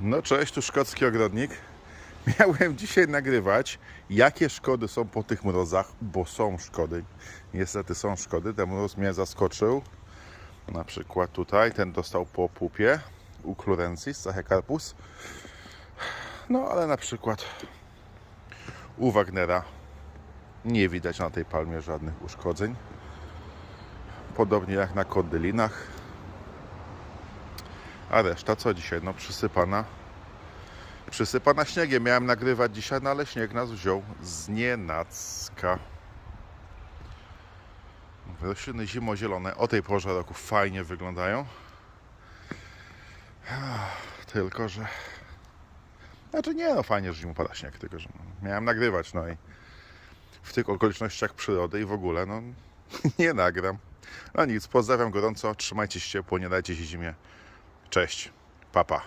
No cześć, tu szkocki ogrodnik. Miałem dzisiaj nagrywać, jakie szkody są po tych mrozach, bo są szkody. Niestety są szkody. Ten mróz mnie zaskoczył. Na przykład tutaj, ten dostał po pupie u Clurensis, Sachecarpus. No ale na przykład u Wagnera nie widać na tej palmie żadnych uszkodzeń. Podobnie jak na kondylinach. A reszta co dzisiaj? No przysypana. Przysypana śniegiem. Miałem nagrywać dzisiaj, no ale śnieg nas wziął z nienacka. Rośliny zimozielone o tej porze roku fajnie wyglądają. Tylko, że... Znaczy nie, no fajnie, że zimą pada śnieg, tylko, że miałem nagrywać, no i w tych okolicznościach przyrody i w ogóle, no nie nagram. No nic, pozdrawiam gorąco, trzymajcie się ciepło, nie dajcie się zimie. Cześć, papa.